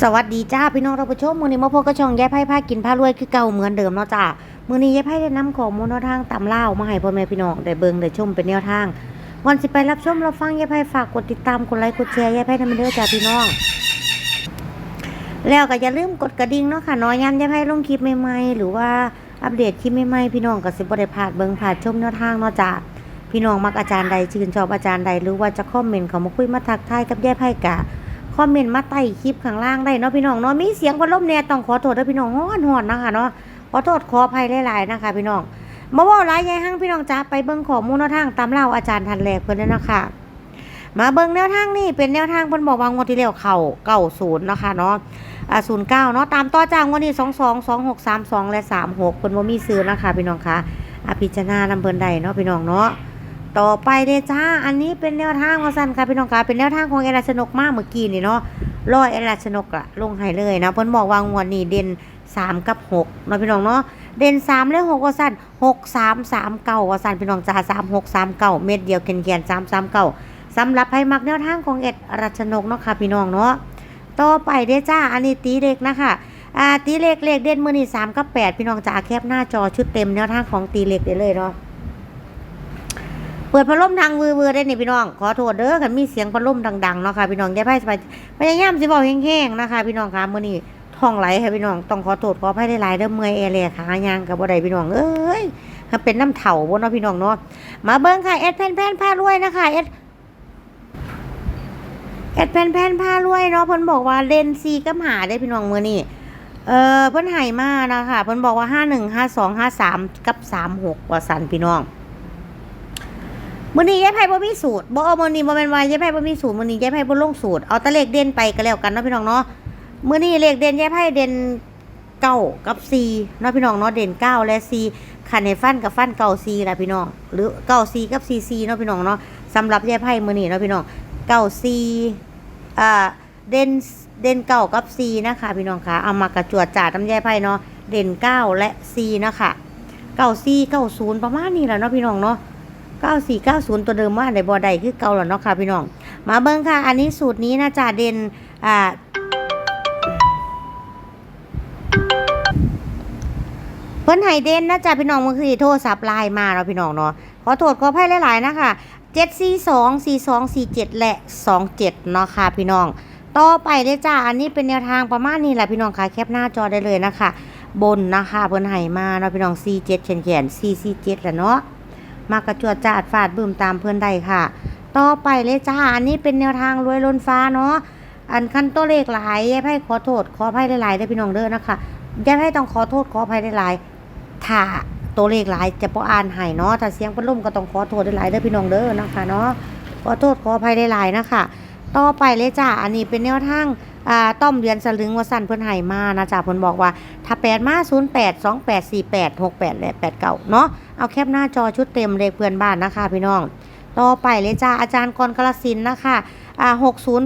สวัสดีจ้าพี่น้องท่าผู้ชมมือนี้มาพบกับช่องแยายไพ่พากินพารวยคือเก่าเหมือนเดิมเนาะจ้ามือนี้ยายไพ่ได้นำข้อมูลนทางตำเล่ามาให้พ่อแม่พี่น้องได้เบิ่งได้ชมเป็นแนวทางก่อนสิไปรับชมรับฟังแยายไพ่ฝากกดติดตามกดไลค์กดแชร์แยายไพ่ทำเด้อจ้าพี่น้อง แล้วก็อย่าลืมกดกระดิ่งเนาะค่ะน้อยยามยายไพ่ลงคลิปใหม่ๆหรือว่าอัปเดตคลิปใหม่ๆพี่น้องก็สิบ่ได้พลาดเบิ่งพลาดชมแนวทางเนาะจ้าพี่น้องมักอาจารย์ใดชื่นชอบอาจารย์ใดหรือว่าจะคอมเมนต์เขามาคุยมาทักทายกับยายไพ่กะ อมเมนต์มาใต้คลิปข้างล่างได้เนาะพี่น้องเนาะมีเสียงพัดลมเนี่ยต้องขอโทษด้วยพี่น้องฮ้อนฮ้อนนะคะเนาะขอโทษขออภัยหลายๆนะคะ พี่น้องมาว่าหลายยายหั่งพี่น้องจ้าไปเบิ่งข้อมูลแนวทางตามเล่าอาจารย์ทันแรกเพิ่นเด้อนะคะมาเบิ่งแนวทางนี่เป็นแนวทางเพิ่นบอกว่างวดที่แล้วเข้าเก้าศูนย์นะคะเนาะอ่าศูนย์เก้าเนาะตามต่อจ้างวดนี้สองสองสองหกสามสองและสามหกเพิ่นบ่มีซื้อนะคะ พี่น้องคะอภิจารณานำเพิ่นใดเนาะพี่น้องเนาะ ต่อไปเลยจ้า อันนี้เป็นแนวทางของสันค่ะพี่น้องค่ะเป็นแนวทางของเอราชนกมากเมื่อกี้นี่เนาะร้อยเอราชนกอะลงให้เลยนะเพิ่นบอกว่างวดนี้เด่นสามกับหกเนาะพี่น้องเนาะเด่นสามและหกว่าสั้นหกสามสามเก้าว่าสั้นพี่น้องจ้าสามหกสามเก้าเม็ดเดียวเขียนเขียนสามสามเก้าสำหรับให้มักแนวทางของเอ็ดราชนกเนาะค่ะพี่น้องเนาะต่อไปเด้จ้าอันนี้ตีเล็กนะคะอ่าตีเล็กเลขเด่นมือนี่สามกับแปดพี่น้องจ้าแคบหน้าจอชุดเต็มแนวทางของตีเล็กได้เลยเนาะ เปิดพัดลมทางวือๆได้นี่พี่น้อง ขอโทษเด้อคันมีเสียงพัดลมดังๆเนาะค่ะพี่น้องอย่าไปสบายพยายามสิเว้าแห้งๆนะคะ พี่น้องค่ะมื้อนี้ท้องไหลค่ะพี่น้องต้องขอโทษขออภัยหลายๆเด้อเมื่อยแอร์แลขายางกับบ่ได้พี่น้องเอ้ยถ้าเป็นน้ำเถ่าบ่เนาะพี่น้องเนาะมาเบิ่งค่ะเอ็ดแผ่นแผ่นผ้ารวยนะคะเอ็ดเอ็ดแผ่นแผ่นผ้ารวยเนาะเพิ่นบอกว่าเลนซีกับหาได้พี่น้องมื้อนี้เออเพิ่นให้มานะคะเพิ่นบอกว่า51 52 53กับ36ว่าสันพี่น้อง มื้อนี้ยายไพ่บ่มีสูตรบ่เอามื้อนี้บ่แม่นว่ายายไพ่บ่มีสูตรมื้อนี้ยายไพ่บ่ลงสูตรเอาแต่เลขเด่นไปก็แล้วกันเนาะพี่น้องเนาะมื้อนี้เลขเด่นยายไพ่เด่นเก้ากับ4เนาะพี่น้องเนาะเด่นเก้าและ4คันให้ฟันกับฟันเก้า4ล่ะพี่น้อง หรือเก้า4กับ4 4เนาะพี่น้องเนาะสำหรับยายไพ่มื้อนี้เนาะพี่น้องเก้า4อ่าเด่นเด่นเก้ากับ4นะคะพี่น้องคะเอามากระจวดจ่าตำยายไพ่เนาะเด่นเก้าและ4นะคะเก้า4 90ประมาณนี้แหละเนาะพี่น้องเนาะ 9490 ตัวเดิมว่าได้บ่ได้คือเก่าแล้วเนาะค่ะพี่น้อง มาเบิ่งค่ะ อันนี้สูตรนี้นะจ๊ะเด่นอ่าเพิ่นให้เด่นนะจ๊ะพี่น้องมันคือโทรศัพท์ไลน์มาเราะพี่น้องเนาะขอโทษขออภัยหลายๆนะคะ742 4247 และ 27 เนาะค่ะพี่น้อง ต่อไปเลยจ้า อันนี้เป็นแนวทางประมาณนี้แหละพี่น้องค่ะแคปหน้าจอได้เลยนะคะ บนนะคะเพิ่นให้มาเนาะพี่น้อง47แขนๆ447แหละเนาะ มากระจวดจาดฟาดบึมตามเพื่อนใดค่ะ ต่อไปเลยจ้าอันนี้เป็นแนวทางรวยล้นฟ้าเนาะอันขั้นตัวเลขหลายยายไพ่ขอโทษขออภัยหลายๆได้พี่น้องเด้อนะคะยายไพ่ต้องขอโทษขออภัยหลายๆถ้าตัวเลขหลายจะพออ่านให้เนาะถ้าเสียงพัดลมก็ต้องขอโทษหลายๆเด้อพี่น้องเด้อนะคะเนาะขอโทษขออภัยหลายๆนะคะต่อไปเลยจ้าอันนี้เป็นแนวทาง อ่าต้อมเรียนสลึงว่าสั่นเพิ่นให้มานะจ๊ะเพิ่นบอกว่าถ้าแปดมา0 8 2 8 4 8 6 8และ8เก่าเนาะเอาแคปหน้าจอชุดเต็มเลขเพื่อนบ้านนะคะพี่น้อง ต่อไปเลยจ้าอาจารย์กรกลสินนะคะอ่า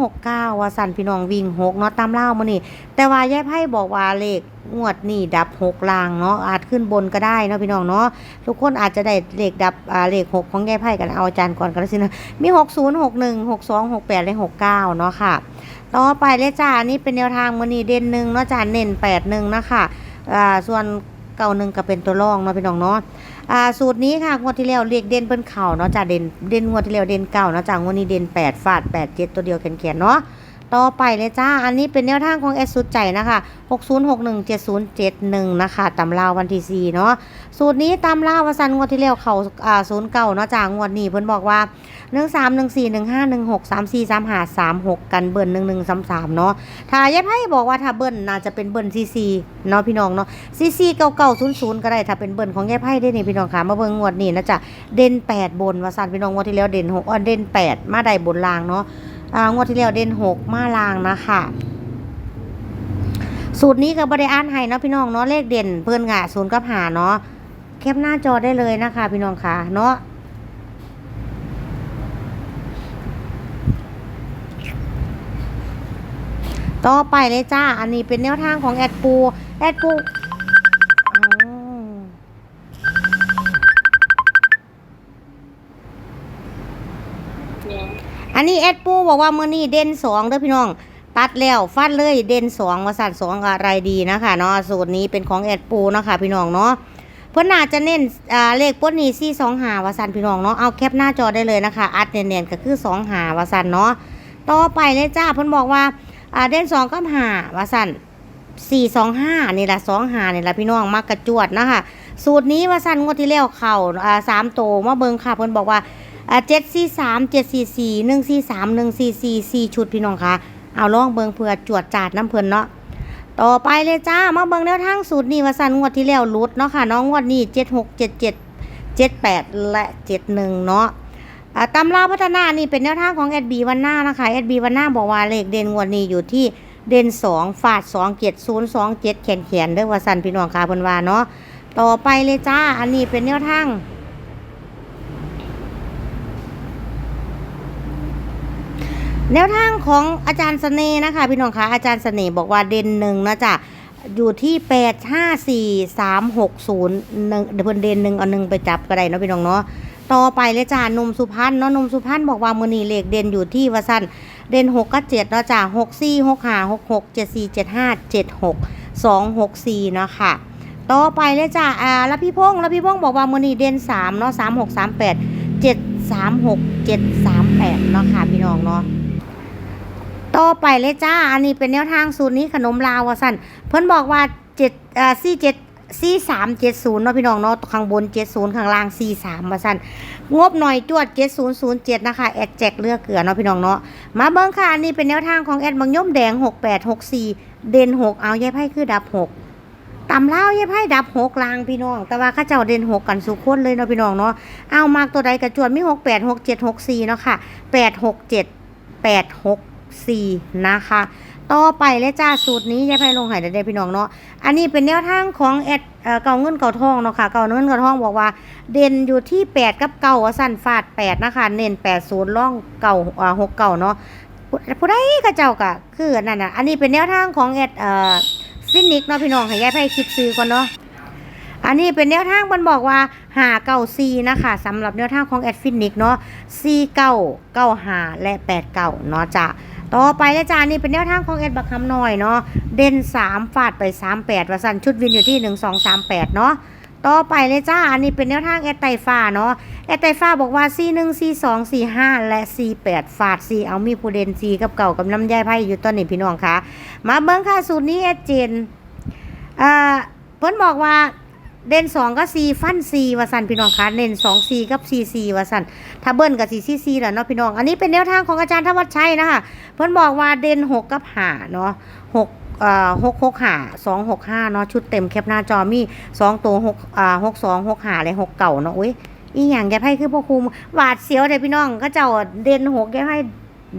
6069ว่าสั่นพี่น้องวิ่ง6เนาะตามเล่ามานี่แต่ว่ายายไพ่บอกว่าเลขงวดนี่ดับ6ลางเนาะอาจขึ้นบนก็ได้เนาะพี่น้องเนาะทุกคนอาจจะได้เลขดับอ่าเลข6ของยายไพ่กันเอาอาจารย์กรกลสินธุ์หกหนะมี60 61 62 68และ69เนาะค่ะ ต่อไปเลยจ้านี่เป็นแนวทางมือนีเด่นหนึ่งเนาะจ้าเน้นแปดหนึ่งนะคะอ่าส่วนเก่าหนึ่งก็เป็นตัวรองเนาะพี่น้องเนาะอ่าสูตรนี้ค่ะงวดที่แล้วเรียกเด่นเปิ้นเข่าเนาะจ้าเด่นเด่นงวดที่แล้วเด่นเก่าเนาะจ้างวดนี้เด่นแปดฟาดแปดเจ็ดตัวเดียวแขนๆเนาะ ต่อไปเลยจ้า อันนี้เป็นแนวทางของเอสสุดใจนะคะ 60617071 นะคะตำราวันที่สี่เนาะ สูตรนี้ตำราวสันงวดที่แล้วเขาอ่าศูนย์เก่าเนาะจ้างวดนี้เพิ่นบอกว่าหนึ่งสามหนึ่งสี่หนึ่งห้าหนึ่งหกสามสี่สามห้าสามหกกันเบิ้ลหนึ่งหนึ่งสามสามเนาะ ถ้ายายไพ่บอกว่าถ้าเบิ้ลน่าจะเป็นเบิ้ลซีซีเนาะพี่น้องเนาะซีซีเก้าเก้าศูนย์ศูนย์ก็ได้ถ้าเป็นเบิ้ลของยายไพ่ได้นี่พี่น้องค่ะ มาเบิ้งงวดนี้นะจ๊ะเด่นแปดบนว่าสันพี่น้องงวดที่แล้วเด่นหกอ่าเด่นแปดมาได้บนลางเนาะ งวดที่แล้วเด่นหกมาลางนะคะสูตรนี้ก็บริอ่านให้เนาะพี่น้องเนาะเลขเด่นเพื่อนกะศูนย์กับหาเนาะแคปหน้าจอได้เลยนะคะ พี่น้องค่ะเนาะต่อไปเลยจ้า อันนี้เป็นแนวทางของแอดปู แอดปู แอดปูบอกว่ามือนี้เด่นสองเด้อพี่น้อง ตัดแล้วฟันเลยเด่นสองวาสันสองอะไรดีนะคะเนาะสูตรนี้เป็นของแอดปูนะค่ะพี่น้องเนาะเพื่อนน่าจะเน้นเลขป้นนี้ซี่สองหาวาสันพี่น้องเนาะเอาแคปหน้าจอได้เลยนะคะ อัดเนียนๆก็คือสองหาวาสันเนาะต่อไปเลยจ้าเพื่อนบอกว่าเด่นสองกับหาวาสันสี่สองห้านี่แหละสองหานี่แหละพี่น้องมักกระจวดนะคะสูตรนี้ว่าสั้นงวดที่แล้วเข่าสามโตมาเบิงค่ะเพิ่นบอกว่า อ่าเจ็ดสี่สามเจ็ดสี่สี่หนึ่งสี่สามหนึ่งสี่สี่สี่ชุดพี่น้องคะเอาลองเบิงเพื่อจวดจาดน้ำเพิ่นเนาะต่อไปเลยจ้ามาเบิงแนวทางสูตรนี้ว่าสันงวดที่แล้วลุดเนาะค่ะน้องงวดนี้เจ็ดหกเจ็ดเจ็ดเจ็ดแปดและเจ็ดหนึ่งเนาะอ่าตำราพัฒนานี่เป็นแนวทางของแอดบีวันหน้านะคะแอดบีวันหน้าบอกว่าเลขเด่นงวดนี้อยู่ที่เด่นสองฝาดสองเจ็ดศูนย์สองเจ็ดแขนแขนเด้อว่าสันพี่น้องค่ะเพิ่นว่าเนาะต่อไปเลยจ้าอันนี้เป็นแนวทาง แนวทางของอาจารย์เสน่ห์นะคะ พี่น้องคะอาจารย์เสน่ห์บอกว่าเด่นหนึ่งนะจ๊ะอยู่ที่แปดห้าสี่สามหกศูนย์หนึ่งเดี๋ยวเพิ่นเด่นหนึ่งเอาหนึ่งไปจับก็ได้เนาะพี่น้องเนาะต่อไปเลยจ้าหนุ่มสุพรรณเนาะหนุ่มสุพรรณบอกว่ามือนีเลขเด่นอยู่ที่วาสันเด่นหกกับเจ็ดเนาะจ้าหกสี่หกห้าหกหกเจ็ดสี่เจ็ดห้าเจ็ดหกสองหกสี่เนาะค่ะต่อไปเลยจ้าอ่าแล้วพี่พงษ์แล้วพี่พงษ์บอกว่ามือนีเด่นสามเนาะสามหกสามแปดเจ็ดสามหกเจ็ดสามแปดเนาะค่ะพี่น้องเนาะ ต่อไปเลยจ้า อันนี้เป็นแนวทางสูตรนี้ขนมลาววะสันเพิ่นบอกว่าเจ็ดอ่าสี่เจ็ดสี่สามเจ็ดศูนย์เนาะพี่น้องเนาะข้างบนเจ็ดศูนย์ข้างล่างสี่สามวะสันงบหน่อยจวดเจ็ดศูนย์ศูนย์เจ็ดนะคะแอดแจกเลือกเกลือเนาะพี่น้องเนาะมาเบิ้งค่ะอันนี้เป็นแนวทางของแอดบางย่อมแดงหกแปดหกสี่เด่นหกเอาแย่ไพ่คือดับหกตำเล่าวแย่ไพ่ดับหกลางพี่น้อง แต่ว่าข้าเจ้าเด่นหกกันสุขคนเลยเนาะพี่น้องเนาะเอามากตัวใดกระจวดมีหกแปดหกเจ็ดหกสี่เนาะค่ะแปดหกเจ็ดแปดหก 4 นะคะ ต่อไปเลยจ้าสูตรนี้ยายไพลงหายได้พี่น้องเนาะ อันนี้เป็นแนวทางของแอดเอ่อเก่าเงินเก่าทองเนาะค่ะ เก่าเงินเก่าทองบอกว่า เด่นอยู่ที่ 8 กับเก่าสั้นฟาด 8 นะคะ เน้น8ศูนย์ล่องเก่าหกเก่าเนาะผู้ใดก็เจ้าก็คือนั่นน่ะ อันนี้เป็นแนวทางของแอดเอ่อฟินิกเนาะพี่น้องให้ยายไพคิดซื้อก่อนเนาะอันนี้เป็นแนวทางมันบอกว่าหาเก้าซีนะคะสำหรับแนวทางของแอดฟินิกเนาะซีเก้าเก้าหาและแปดเก้าเนาะจ้ะ ต่อไปเลยจ้านี่เป็นแนวทางของแอดบักคำหน้อยเนาะเด่นสามฟาดไปสามแปดวสันชุดวินอยู่ที่หนึ่งสองสามแปดเนาะต่อไปเลยจ้าอันนี้เป็นแนวทางแอดไตฟ้าเนาะแอดไตฟ้าบอกว่าซีหนึ่งซีสองซีห้าและซีแปดฟาดซีเอามีผู้เด่นซีกับเก่ากับน้ำยายไพ่อยู่ตอนนี้พี่น้องคะมาเบิ้งค่ะสูตรนี้แอดเจนอ่าเพิ่นบอกว่า เด่นสองก็ซีฟันซีวาสันพี่น้องคะเด่นสองซีกับซีซีวาสันถ้าเบิ้ลกับซีซีซีแหละเนาะพี่น้อง อันนี้เป็นแนวทางของอาจารย์ธวัชชัยนะคะเพิ่นบอกว่าเด่นหกกับหาเนาะหกเอ่อหกหกหาสองหกห้าเนาะชุดเต็มแคปหน้าจอมีสองตัวหกอ่าหกสองหกหาเลยหกเก่าเนาะอุ้ยอีหยังแกไพ่คือพ่อครูหวาดเสียวเลยพี่น้องก็เจ้าเด่นหกแกให้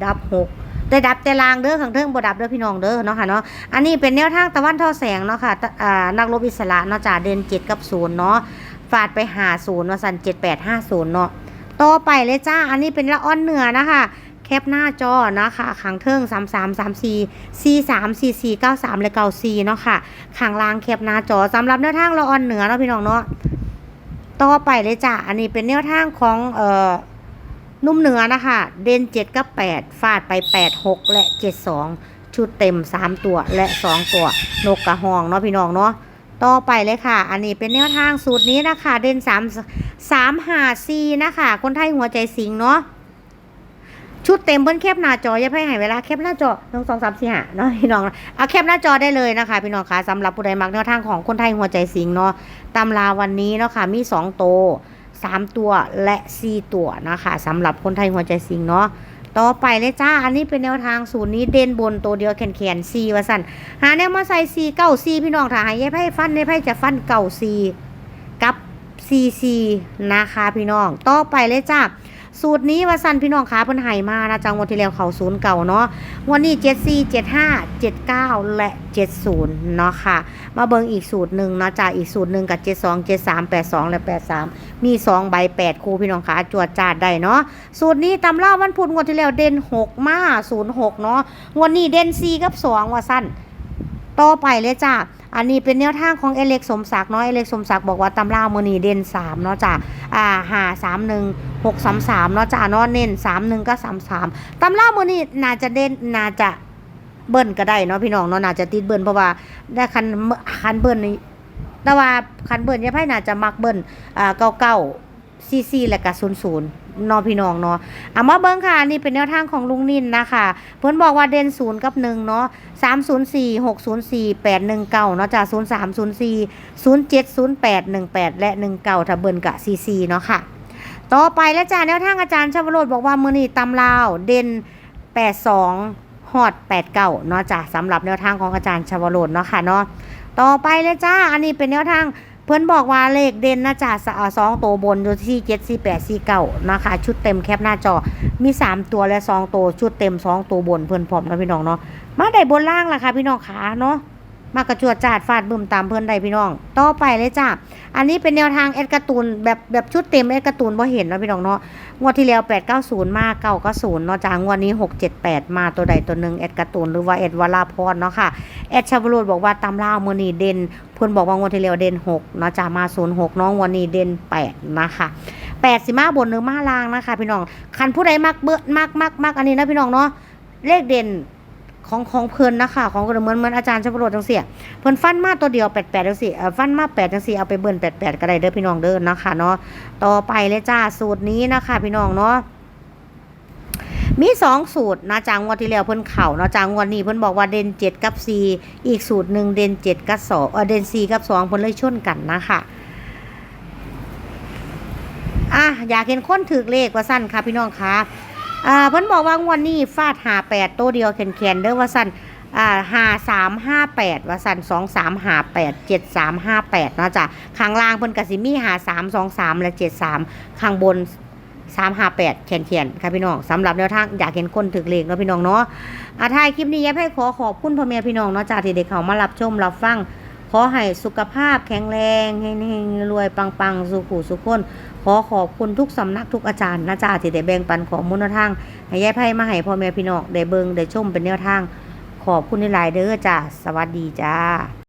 ดับหก แต่ดับแต่ลางเด้อข้างเทิงบ่ดับเด้อพี่น้องเด้อเนาะค่ะเนาะอันนี้เป็นแนวทางตะวันท่อแสงเนาะค่ะอ่านักรบอิสระเนาะจ่าเดินเจ็ดกับศูนย์เนาะฟาดไปหาศูนย์ว่าสันเจ็ดแปดห้าศูนย์เนาะต่อไปเลยจ้าอันนี้เป็นละอ่อนเหนือนะคะแคปหน้าจอนะคะขังเทิงสามสามสามสี่สี่สามสี่สี่เก้าสามและเก้าสี่เนาะค่ะขังลางแคปหน้าจอสำหรับแนวทางละอ่อนเหนือเนาะพี่น้องเนาะต่อไปเลยจ้าอันนี้เป็นแนวทางของเอ่อ นุ่มเหนือนะคะ เด่นเจ็ดกับแปดฟาดไปแปดหกและเจ็ดสองชุดเต็มสามตัวและสองตัวนกกระหองเนาะพี่น้องเนาะต่อไปเลยค่ะ อันนี้เป็นแนวทางสูตรนี้นะคะ เด่นสามสามหาซีนะคะ คนไทยหัวใจสิงเนาะชุดเต็มเบิ้ลแคบหน้าจออย่าให้หายเวลาแคบหน้าจอหนึ่งสองสามสี่ห้าเนาะพี่น้องเอาแคบหน้าจอได้เลยนะคะ พี่น้องคะสำหรับผู้ใดมักแนวทางของคนไทยหัวใจสิงเนาะตำราวันนี้เนาะค่ะมีสองโต วสามตัวและสี่ตัวนะคะสำหรับคนไทยหัวใจสิงเนาะต่อไปเลยจ้า อันนี้เป็นแนวทางศูนย์นี้เด่นบนตัวเดียวแขนแขนซีวะสันหาแนวมาใส่ซีเก้าซีพี่น้องถ้าหายายไพ่ฟันในไพ่จะฟันเก่าซีกับซีซีนะคะพี่น้อง ต่อไปเลยจ้า สูตรนี้ว่าสั้นพี่น้องขาเพิ่นใหายมานะจังวัดที่แล้วเขาศูนย์เก่าเนาะวันนี้เจ็ดสี่เจ็ดห้าเจ็ดเก้าและเจ็ดศูนย์เนาะค่ะ มาเบิงอีกสูตรหนึ่งเนาะจ้าอีกสูตรหนึ่งกับเจ็ดสองเจ็ดสามแปดสองและแปดสามมีสองใบแปดคู่พี่น้องขาจวดจาดได้เนาะสูตรนี้ตำราวันพุธงวดที่แล้วเด่นหกมาศูนย์หกเนาะวันนี้เด่นสี่กับสองว่าสั้นต่อไปเลยจ้า อันนี้เป็นแนวทางของเอเล็กสมศักดิ์เนาะ เอเล็กสมศักดิ์บอกว่าตำรามือนีเด่นสามเนาะจ้าอ่าหาสามหนึ่งหกสามสามเนาะจ้าเนาะเน้นสามหนึ่งก็สามสามตำรามือนีน่าจะเด่นน่าจะเบิ้ลก็ได้เนาะพี่น้องเนาะน่าจะติดเบิ้ลเพราะว่าได้คันคันเบิ้ลนี่แต่ว่าคันเบิ้ลยายไพ่น่าจะมักเบิ้ลอ่าเก้าเก้าซีซีและก็ศูนย์ศูนย์ เนาะพี่น้องเนาะเอามาเบิ้งค่ะนี่เป็นแนวทางของลุงนินนะคะเพิ่นบอกว่าเด่นศูนย์กับหนึ่งเนาะสามศูนย์สี่หกศูนย์สี่แปดหนึ่งเก้าเนาะจ้ะศูนย์สามศูนย์สี่ศูนย์เจ็ดศูนย์แปดหนึ่งแปดและหนึ่งเก้าถ้าเบิ้ลกะซีซีเนาะค่ะต่อไปแล้วจ้าแนวทางอาจารย์ชวโรดบอกว่ามือนี้ตำลาวเด่น82ฮอด89เนาะจ้ะสำหรับแนวทางของอาจารย์ชวโรดเนาะค่ะเนาะต่อไปเลยจ้า อันนี้เป็นแนวทาง เพื่อนบอกว่าเลขเด่นนะจ๊ะสอ่าสองตัวบนอยู่ที่แปดสี่เก้านะคะ ชุดเต็มแคปหน้าจอ มีสามตัวและสองตัวชุดเต็มสองตัวบนเพื่อนพร้อมนะพี่น้องเนาะมาได้บนล่างล่ะค่ะพี่น้องขาเนาะ มากระจวดจาดฟาดบึมตามเพื่อนใดพี่น้อง ต่อไปเลยจ้าอันนี้เป็นแนวทางแอดการ์ตูนแบบแบบชุดเต็มแอดการ์ตูนบ่เห็นเนาะพี่น้องเนาะงวดที่แล้ว890มา990เนาะจ้างวดนี้678มาตัวใดตัวหนึ่งแอดการ์ตูนหรือว่าแอดวาลาพรเนาะค่ะแอดชาวโรดบอกว่าตำล่าวมือนี้เด่นเพิ่อนบอกว่างวดที่แล้วเด่น6เนาะจ้ามา06น้องวันนี้เด่น8นะคะ8สิมาบนหรือมาล่างนะคะ พี่น้องคันผู้ใดมักเบิดมักมักมักอันนี้นะพี่น้องเนาะเลขเด่น ของของเพิ่นนะคะของเหมือนเหมือนอาจารย์ชาวโรดจังซี่เพิ่นฟันมาตัวเดียวแปดแปดจังสี่เอฟันมาแปดจังสี่เอาไปเบิ่นแปดแปดก็ได้เด้อพี่น้องเด้อนะคะเนาะต่อไปเลยจ้าสูตรนี้นะคะ พี่น้องเนาะมีสองสูตรนะจางวดที่แล้วเพิ่นเข่าเนาะจางวดนี้เพิ่นบอกว่าเดนเจ็ดกับสี่อีกสูตรหนึ่งเดนเจ็ดกับสองเออเดนสี่กับสองเพิ่นเลยชนกันนะคะอะอยากเห็นคนถือเลขว่าสั้นค่ะพี่น้องคะ อ่าเพิ่นบอกว่างวดนี้ฟาดหาแปดตัวเดียวแขนๆเด้อว่าสั้นอ่าหาสามห้าแปดว่าสันสองสามหาแปดเจ็ดสามห้าแปดเนาะจ้ะข้างล่างเพิ่นกสิมีหาสามสองสามและเจ็ดสามข้างบนสามห้าแปดเขียนเขียนๆค่ะพี่น้องสำหรับแนวทางอยากเห็นคนถึกเลขเนาะพี่น้องเนาะอาท้ายคลิปนี้ยับให้ขอขอบคุณพ่อแม่พี่น้องเนาะจ้าที่เด็กเขามารับชมรับฟังขอให้สุขภาพแข็งแรงเฮงรวยปังปังๆสุขุสุขคน ขอขอบคุณทุกสำนักทุกอาจารย์นะจ๊ะที่ได้แบ่งปันของมูลทางให้ยายไพ่มาให้พ่อแม่พี่น้องได้เบิ่งได้ชมเป็นแนวทาง ขอบคุณหลายเด้อจ้าสวัสดีจ้า